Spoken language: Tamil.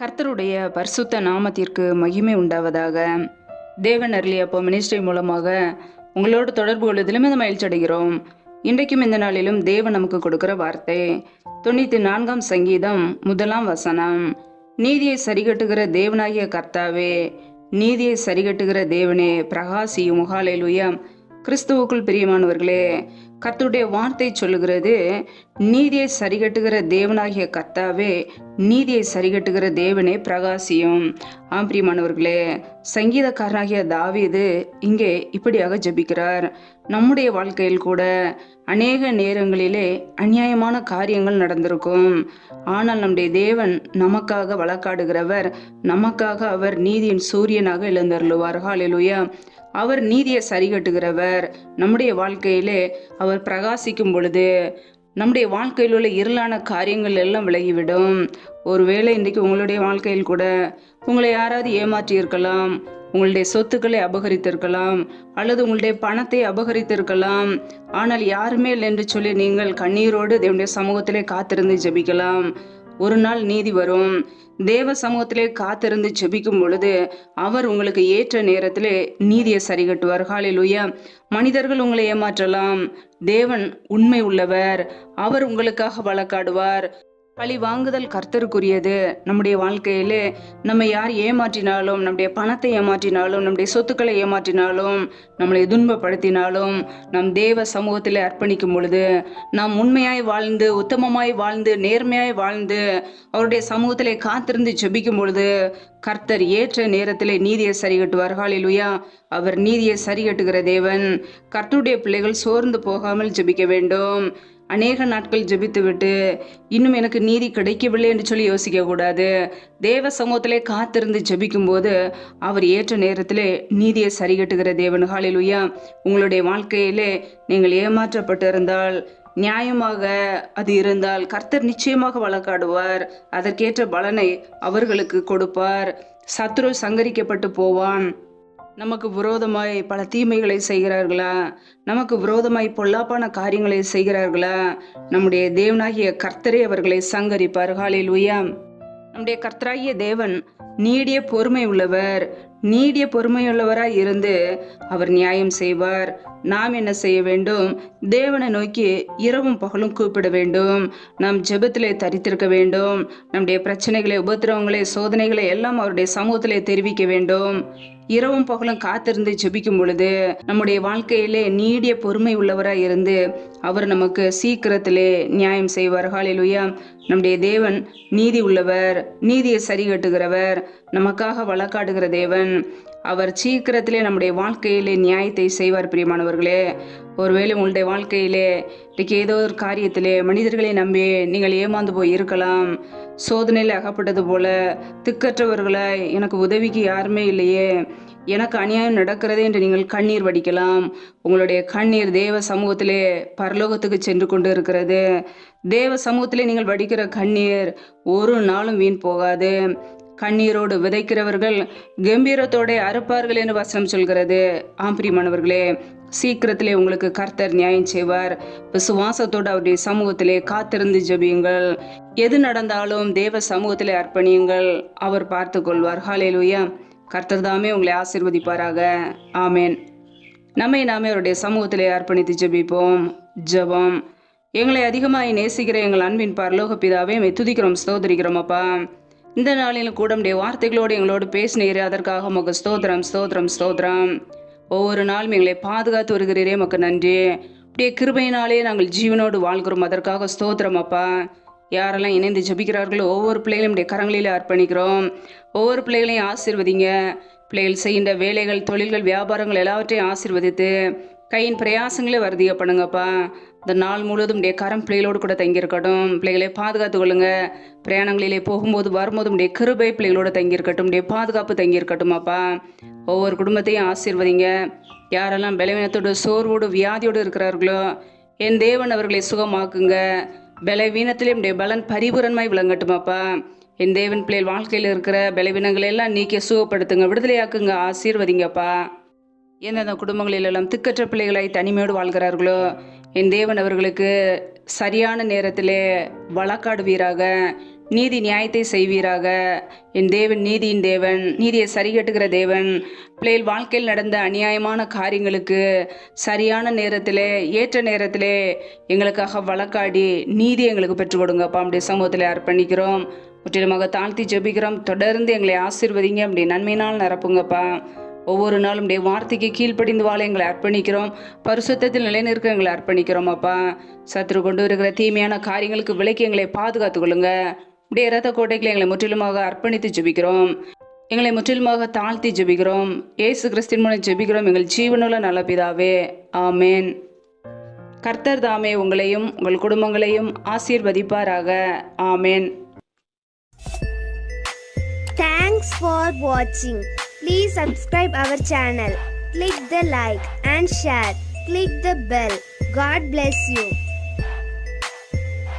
கர்த்தருடைய பரிசுத்த நாமத்திற்கு மகிமை உண்டாவதாக. தேவன் அருளி அப்போ மினிஸ்ட்ரி மூலமாக உங்களோடு தொடர்பு கொள்வதிலும் இந்த மகிழ்ச்சி அடைகிறோம். இன்றைக்கும் இந்த நாளிலும் தேவன் நமக்கு கொடுக்கிற வார்த்தை தொண்ணூற்றி நான்காம் சங்கீதம் முதலாம் வசனம். நீதியை சரிகட்டுகிற தேவனாகிய கர்த்தாவே நீதியை சரிகட்டுகிற தேவனே பிரகாசி பிரகாசியும் லுயம் கிறிஸ்துவுக்குள் பிரியமானவர்களே கர்த்தருடைய வார்த்தை சொல்லுகிறது நீதியை சரிகட்டுகிற தேவனாகிய கர்த்தாவே நீதியை சரிகட்டுகிற தேவனே பிரகாசியும். ஆம்பிரியமானவர்களே சங்கீதக்காரனாகிய தாவீது இங்கே இப்படியாக ஜபிக்கிறார். நம்முடைய வாழ்க்கையில் கூட அநேக நேரங்களிலே அநியாயமான காரியங்கள் நடந்திருக்கும். ஆனால் நம்முடைய தேவன் நமக்காக வழக்காடுகிறவர் நமக்காக அவர் நீதியின் சூரியனாக எழுந்தருளுவார். ஹாலிலுயா அவர் நீதியை சரிகட்டுகிறவர். நம்முடைய வாழ்க்கையிலே அவர் பிரகாசிக்கும் பொழுது நம்முடைய வாழ்க்கையில் உள்ள இருளான காரியங்கள் எல்லாம் விலகிவிடும். ஒருவேளை இன்றைக்கு உங்களுடைய வாழ்க்கையில் கூட உங்களை யாராவது ஏமாற்றியிருக்கலாம் உங்களுடைய சொத்துக்களை அபகரித்திருக்கலாம் அல்லது உங்களுடைய பணத்தை அபகரித்திருக்கலாம். ஆனால் யாருமே இல்லை என்று சொல்லி நீங்கள் கண்ணீரோடு தேவனுடைய சமூகத்திலே காத்திருந்து ஜெபிக்கலாம். ஒரு நாள் நீதி வரும். தேவ சமூகத்திலே காத்திருந்து ஜெபிக்கும் பொழுது அவர் உங்களுக்கு ஏற்ற நேரத்திலே நீதியை சரிகட்டுவார். ஹalleluya. மனிதர்கள் உங்களை ஏமாற்றலாம். தேவன் உண்மை உள்ளவர். அவர் உங்களுக்காக வழக்காடுவார். பழி வாங்குதல் கர்த்தருக்குரியது. நம்முடைய வாழ்க்கையிலே நம்ம யார் ஏமாற்றினாலும் நம்முடைய பணத்தை ஏமாற்றினாலும் நம்முடைய சொத்துக்களை ஏமாற்றினாலும் நம்மளை துன்பப்படுத்தினாலும் நம் தேவ சமூகத்தில் அர்ப்பணிக்கும் பொழுது நாம் உண்மையாய் வாழ்ந்து உத்தமமாய் வாழ்ந்து நேர்மையாய் வாழ்ந்து அவருடைய சமூகத்திலே காத்திருந்து ஜெபிக்கும் பொழுது கர்த்தர் ஏற்ற நேரத்திலே நீதியை சரிகட்டுவார். ஹalleluya. அவர் நீதியை சரிகட்டுகிற தேவன். கர்த்தருடைய பிள்ளைகள் சோர்ந்து போகாமல் ஜெபிக்க வேண்டும். அநேக நாட்கள் ஜெபித்துவிட்டு இன்னும் எனக்கு நீதி கிடைக்கவில்லை என்று சொல்லி யோசிக்க கூடாது தேவ சமூகத்திலே காத்திருந்து ஜெபிக்கும்போது அவர் ஏற்ற நேரத்திலே நீதியை சரிகட்டுகிற தேவன். ஹalleluya. உங்களுடைய வாழ்க்கையிலே நீங்கள் ஏமாற்றப்பட்டு இருந்தால் நியாயமாக அது இருந்தால் கர்த்தர் நிச்சயமாக வழக்காடுவார். அதற்கேற்ற பலனை அவர்களுக்கு கொடுப்பார். சத்ரு சங்கரிக்கப்பட்டு போவான். நமக்கு விரோதமாய் பல தீமைகளை செய்கிறார்களா? நமக்கு விரோதமாய் பொல்லாப்பான காரியங்களை செய்கிறார்களா? நம்முடைய தேவனாகிய கர்த்தரே அவர்களை சங்கரிப்பார். ஹalleluya. நம்முடைய கர்த்தராகிய தேவன் நீடிய பொறுமை உள்ளவர். நீடிய பொறுமையுள்ளவராய் இருந்து அவர் நியாயம் செய்வார். நாம் என்ன செய்ய வேண்டும்? தேவனை நோக்கி இரவும் பகலும் கூப்பிட வேண்டும். நாம் ஜெபத்திலே தரித்திருக்க வேண்டும். நம்முடைய பிரச்சனைகளை உபத்திரவங்களை சோதனைகளை எல்லாம் அவருடைய சமூகத்திலே தெரிவிக்க வேண்டும். இரவும் பகலும் காத்திருந்து ஜெபிக்கும் பொழுது நம்முடைய வாழ்க்கையிலே நீடிய பொறுமை உள்ளவராய் இருந்து அவர் நமக்கு சீக்கிரத்திலே நியாயம் செய்வார். ஹalleluya. நம்முடைய தேவன் நீதி உள்ளவர் நீதியை சரிகட்டுகிறவர் நமக்காக வழக்காடுகிற தேவன். அவர் சீக்கிரத்திலே நம்முடைய வாழ்க்கையிலே நியாயத்தை செய்வார் பிரியமானவர்களே. ஒருவேளை உங்களுடைய வாழ்க்கையிலே இன்றைக்கு ஏதோ ஒரு காரியத்திலே மனிதர்களை நம்பி நீங்கள் ஏமாந்து போய் இருக்கலாம் சோதனையில் அகப்பட்டது போல திக்கற்றவர்களை எனக்கு உதவிக்கு யாருமே இல்லையே. எனக்கு அநியாயம் நடக்கிறதே என்று நீங்கள் கண்ணீர் வடிக்கலாம். உங்களுடைய கண்ணீர் தேவ சமூகத்திலே பரலோகத்துக்கு சென்று கொண்டு இருக்கிறது தேவ சமூகத்திலே நீங்கள் வடிக்கிற கண்ணீர் ஒரு நாளும் வீண் போகாது. கண்ணீரோடு விதைக்கிறவர்கள் கம்பீரத்தோட அறுப்பார்கள் என்று வசனம் சொல்கிறது. ஆம்பிரிமானவர்களே சீக்கிரத்திலே உங்களுக்கு கர்த்தர் நியாயம் செய்வார். விசுவாசத்தோடு அவருடைய சமூகத்திலே காத்திருந்து ஜெபியுங்கள். எது நடந்தாலும் தேவ சமூகத்திலே அர்ப்பணியுங்கள். அவர் பார்த்து கொள்வார் ஹalleluya கர்த்தர் தாமே உங்களை ஆசிர்வதிப்பாராக. ஆமேன். நம்மை நாமே அவருடைய சமூகத்திலே அர்ப்பணித்து ஜெபிப்போம். ஜெபம். எங்களை அதிகமாய் நேசிக்கிற எங்கள் அன்பின் பரலோக பிதாவே துதிக்கிறோம் ஸ்தோதரிக்கிறோம் அப்பா. இந்த நாளில் கூட உடைய வார்த்தைகளோடு எங்களோடு பேசினீர் அதற்காக உமக்கு ஸ்தோத்திரம் ஸ்தோத்திரம் ஸ்தோத்திரம். ஒவ்வொரு நாளும் எங்களை பாதுகாத்து வருகிறீரே உமக்கு நன்றி. அப்படியே கிருபையினாலே நாங்கள் ஜீவனோடு வாழ்கிறோம். அதற்காக ஸ்தோத்திரம் அப்பா. யாரெல்லாம் இணைந்து ஜெபிக்கிறார்களோ ஒவ்வொரு பிள்ளைகளையும் உடைய கரங்களிலே அர்ப்பணிக்கிறோம். ஒவ்வொரு பிள்ளைகளையும் ஆசீர்வதிங்க. பிள்ளைகள் செய்கின்ற வேலைகள் தொழில்கள் வியாபாரங்கள் எல்லாவற்றையும் ஆசீர்வதித்து கையின் பிரயாசங்களே வருதிய பண்ணுங்கப்பா இந்த நாள் முழுவதும் உடைய கரம் பிள்ளைகளோடு கூட தங்கியிருக்கட்டும். பிள்ளைகளை பாதுகாத்து கொள்ளுங்க. பிரயாணங்களிலே போகும்போது வரும்போது உடைய கிருபை பிள்ளைகளோடு தங்கியிருக்கட்டும். உடைய பாதுகாப்பு தங்கியிருக்கட்டும் அப்பா. ஒவ்வொரு குடும்பத்தையும் ஆசீர்வதிங்க. யாரெல்லாம் பலவீனத்தோடு சோர்வோடு வியாதியோடு இருக்கிறார்களோ என் தேவன் அவர்களை சுகமாக்குங்க. பலவீனத்திலே உடைய பலன் பரிபூரன்மாய் விளங்கட்டுமாப்பா என் தேவன் பிள்ளைகள் வாழ்க்கையில் இருக்கிற பலவீனங்களை எல்லாம் நீக்கி சுகப்படுத்துங்க. விடுதலையாக்குங்க ஆசீர்வதிங்கப்பா எந்தெந்த குடும்பங்களிலெல்லாம் திக்கற்ற பிள்ளைகளாய் தனிமையோடு வாழ்கிறார்களோ என் தேவன் அவர்களுக்கு சரியான நேரத்திலே வழக்காடுவீராக நீதி நியாயத்தை செய்வீராக. என் தேவன் நீதியின் தேவன் நீதியை சரிகட்டுகிற தேவன். பிள்ளைகள் வாழ்க்கையில் நடந்த அநியாயமான காரியங்களுக்கு சரியான நேரத்திலே ஏற்ற நேரத்திலே எங்களுக்காக வழக்காடி நீதி எங்களுக்கு பெற்றுக் கொடுங்கப்பா. நம்முடைய சமூகத்தில் அர்ப்பணிக்கிறோம். முற்றிலுமாக தாழ்த்தி ஜெபிக்கிறோம். தொடர்ந்து எங்களை ஆசீர்வதிங்க. அப்படி நன்மையினால் நிரப்புங்கப்பா. ஒவ்வொரு நாளும் உடைய வார்த்தைக்கு கீழ்ப்படிந்து வாழ எங்களை அர்ப்பணிக்கிறோம். பரிசுத்தத்தில் நிலைநிற்க எங்களை அர்ப்பணிக்கிறோம் அப்பா. சத்துரு கொண்டு வருகிற தீமையான காரியங்களுக்கு விலைக்கு எங்களை பாதுகாத்துக் கொள்ளுங்க. உடைய ரத்த கோட்டைகளை எங்களை முற்றிலுமாக அர்ப்பணித்து ஜெபிக்கிறோம். எங்களை முற்றிலுமாக தாழ்த்தி ஜெபிக்கிறோம். ஏசு கிறிஸ்தின் மூலம் ஜெபிக்கிறோம். எங்கள் ஜீவனுள்ள நல்ல பிதாவே. ஆமேன். கர்த்தர் தாமே உங்களையும் உங்கள் குடும்பங்களையும் ஆசீர்வதிப்பாராக. ஆமேன். தேங்க்ஸ் ஃபார் வாட்சிங் Please subscribe our channel. Click the like and share. Click the bell. God bless you.